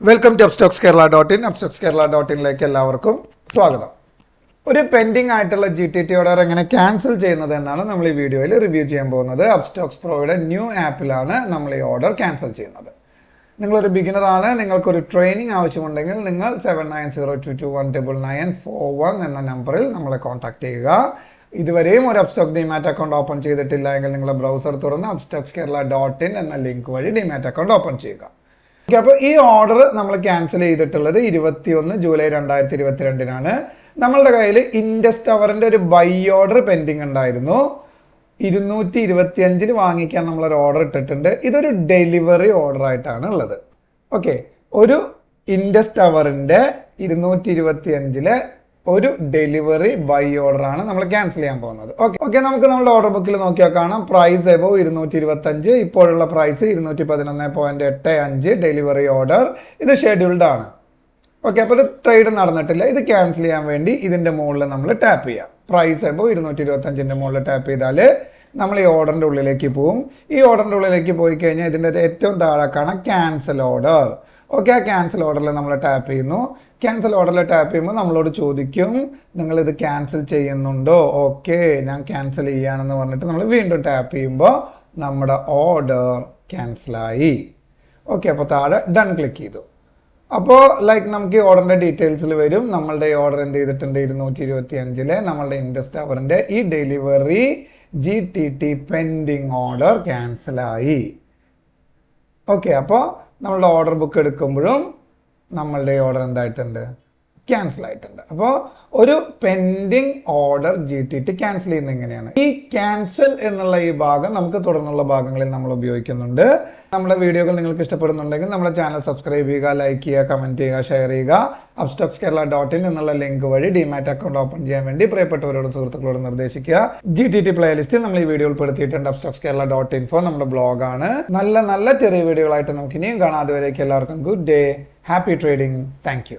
Welcome to Upstox Kerala dot in Upstox Kerala dot ഇനിലേക്ക് എല്ലാവർക്കും സ്വാഗതം. ഒരു പെൻഡിങ് ആയിട്ടുള്ള ജി ടി ടി ഓർഡർ എങ്ങനെ ക്യാൻസൽ ചെയ്യുന്നത് എന്നാണ് നമ്മൾ ഈ വീഡിയോയിൽ റിവ്യൂ ചെയ്യാൻ പോകുന്നത്. അപ്സ്റ്റോക്സ് പ്രോയുടെ ന്യൂ ആപ്പിലാണ് നമ്മൾ ഈ ഓർഡർ ക്യാൻസൽ ചെയ്യുന്നത്. നിങ്ങളൊരു ബിഗിനർ ആണ് നിങ്ങൾക്കൊരു ട്രെയിനിങ് ആവശ്യമുണ്ടെങ്കിൽ നിങ്ങൾ seven nine zero two two one double nine four one എന്ന നമ്പറിൽ നമ്മളെ കോൺടാക്ട് ചെയ്യുക. ഇതുവരെയും ഒരു അപ്സ്റ്റോക്സ് ഡിമാറ്റ് അക്കൗണ്ട് ഓപ്പൺ ചെയ്തിട്ടില്ല എങ്കിൽ നിങ്ങളുടെ ബ്രൗസർ തുറന്ന് അപ്സ്റ്റോക്സ് കേരള ഡോട്ട് ഇൻ എന്ന ലിങ്ക് വഴി ഡിമാറ്റ് അക്കൗണ്ട് ഓപ്പൺ ചെയ്യുക. അപ്പോൾ ഈ ഓർഡർ നമ്മൾ ക്യാൻസൽ ചെയ്തിട്ടുള്ളത് ഇരുപത്തിയൊന്ന് ജൂലൈ രണ്ടായിരത്തി ഇരുപത്തിരണ്ടിനാണ് നമ്മളുടെ കയ്യിൽ ഇൻഡസ് ടവറിന്റെ ഒരു ബൈ ഓർഡർ പെൻഡിങ് ഉണ്ടായിരുന്നു. ഇരുന്നൂറ്റി ഇരുപത്തി അഞ്ചിൽ വാങ്ങിക്കാൻ നമ്മളൊരു ഓർഡർ ഇട്ടിട്ടുണ്ട്. ഇതൊരു ഡെലിവറി ഓർഡർ ആയിട്ടാണ് ഉള്ളത്. ഓക്കെ ഒരു ഇൻഡസ് ടവറിന്റെ ഇരുന്നൂറ്റി ഇരുപത്തി അഞ്ചിലെ ഒരു ഡെലിവറി ബൈ ഓർഡർ ആണ് നമ്മൾ ക്യാൻസൽ ചെയ്യാൻ പോകുന്നത്. ഓക്കെ ഓക്കെ നമുക്ക് നമ്മുടെ ഓർഡർ ബുക്കിൽ നോക്കിയാൽ കാണാം. പ്രൈസ് എബോ ഇരുന്നൂറ്റി ഇരുപത്തി അഞ്ച് ഇപ്പോഴുള്ള പ്രൈസ് ഇരുന്നൂറ്റി പതിനൊന്ന് പോയിന്റ് എട്ട് അഞ്ച് ഡെലിവറി ഓർഡർ ഇത് ഷെഡ്യൂൾഡ് ആണ്. ഓക്കെ അപ്പോൾ ഇത് ട്രേഡ് നടന്നിട്ടില്ല. ഇത് ക്യാൻസൽ ചെയ്യാൻ വേണ്ടി ഇതിന്റെ മുകളിൽ നമ്മൾ ടാപ്പ് ചെയ്യാം. പ്രൈസ് എബോ ഇരുന്നൂറ്റി ഇരുപത്തഞ്ചിന്റെ മുകളിൽ ടാപ്പ് ചെയ്താൽ നമ്മൾ ഈ ഓർഡറിന്റെ ഉള്ളിലേക്ക് പോവും. ഈ ഓർഡറിന്റെ ഉള്ളിലേക്ക് പോയി കഴിഞ്ഞാൽ ഇതിന്റെ ഏറ്റവും താഴെ കാണാം ക്യാൻസൽ ഓർഡർ ഓക്കെ ആ ക്യാൻസൽ ഓർഡറിൽ നമ്മൾ ടാപ്പ് ചെയ്യുന്നു. ക്യാൻസൽ ഓർഡറിൽ ടാപ്പ് ചെയ്യുമ്പോൾ നമ്മളോട് ചോദിക്കും നിങ്ങൾ ഇത് ക്യാൻസൽ ചെയ്യുന്നുണ്ടോ? ഓക്കെ ഞാൻ ക്യാൻസൽ ചെയ്യുകയാണെന്ന് പറഞ്ഞിട്ട് നമ്മൾ വീണ്ടും ടാപ്പ് ചെയ്യുമ്പോൾ നമ്മുടെ ഓർഡർ ക്യാൻസലായി ഓക്കെ അപ്പോൾ താഴെ ഡൺ ക്ലിക്ക് ചെയ്തു. അപ്പോൾ ലൈക്ക് നമുക്ക് ഈ ഓർഡറിന്റെ ഡീറ്റെയിൽസിൽ വരും. നമ്മളുടെ ഓർഡർ എന്ത് ചെയ്തിട്ടുണ്ട്? ഇരുന്നൂറ്റി ഇരുപത്തി അഞ്ചിലെ നമ്മളുടെ ഇൻഡസ്റ്റ് അവറിന്റെ ഈ delivery G T T pending order ക്യാൻസലായി okay അപ്പോൾ നമ്മളുടെ ഓർഡർ ബുക്ക് എടുക്കുമ്പോഴും നമ്മളുടെ ഓർഡർ എന്തായിട്ടുണ്ട്? ക്യാൻസൽ ആയിട്ടുണ്ട്. അപ്പോൾ ഒരു pending order G T T cancel ചെയ്യുന്നത് എങ്ങനെയാണ്? ഈ ക്യാൻസൽ എന്നുള്ള ഈ ഭാഗം നമുക്ക് തുടർന്നുള്ള ഭാഗങ്ങളിൽ നമ്മൾ ഉപയോഗിക്കുന്നുണ്ട്. നമ്മുടെ വീഡിയോകൾ നിങ്ങൾക്ക് ഇഷ്ടപ്പെടുന്നുണ്ടെങ്കിൽ നമ്മുടെ ചാനൽ സബ്സ്ക്രൈബ് ചെയ്യുക ലൈക്ക് ചെയ്യുക കമന്റ് ചെയ്യുക ഷെയർ ചെയ്യുക. അബ്സ്റ്റോക്സ് കേരള ഡോട്ട് ഇൻ എന്നുള്ള ലിങ്ക് വഴി ഡിമാറ്റ് അക്കൗണ്ട് ഓപ്പൺ ചെയ്യാൻ വേണ്ടി പ്രിയപ്പെട്ടവരോട് സുഹൃത്തുക്കളോട് നിർദ്ദേശിക്കുക. ജി ടി ടി പ്ലേലിസ്റ്റിൽ നമ്മൾ ഈ വീഡിയോ ഉൾപ്പെടുത്തിയിട്ടുണ്ട്. അബ്സ്റ്റോക്സ് കേരള ഡോട്ട് ഇൻഫോ നമ്മുടെ ബ്ലോഗാണ് നല്ല നല്ല ചെറിയ വീഡിയോകളായിട്ട് നമുക്ക് ഇനിയും കാണാം. അതുവരേക്ക് എല്ലാവർക്കും good day happy trading thank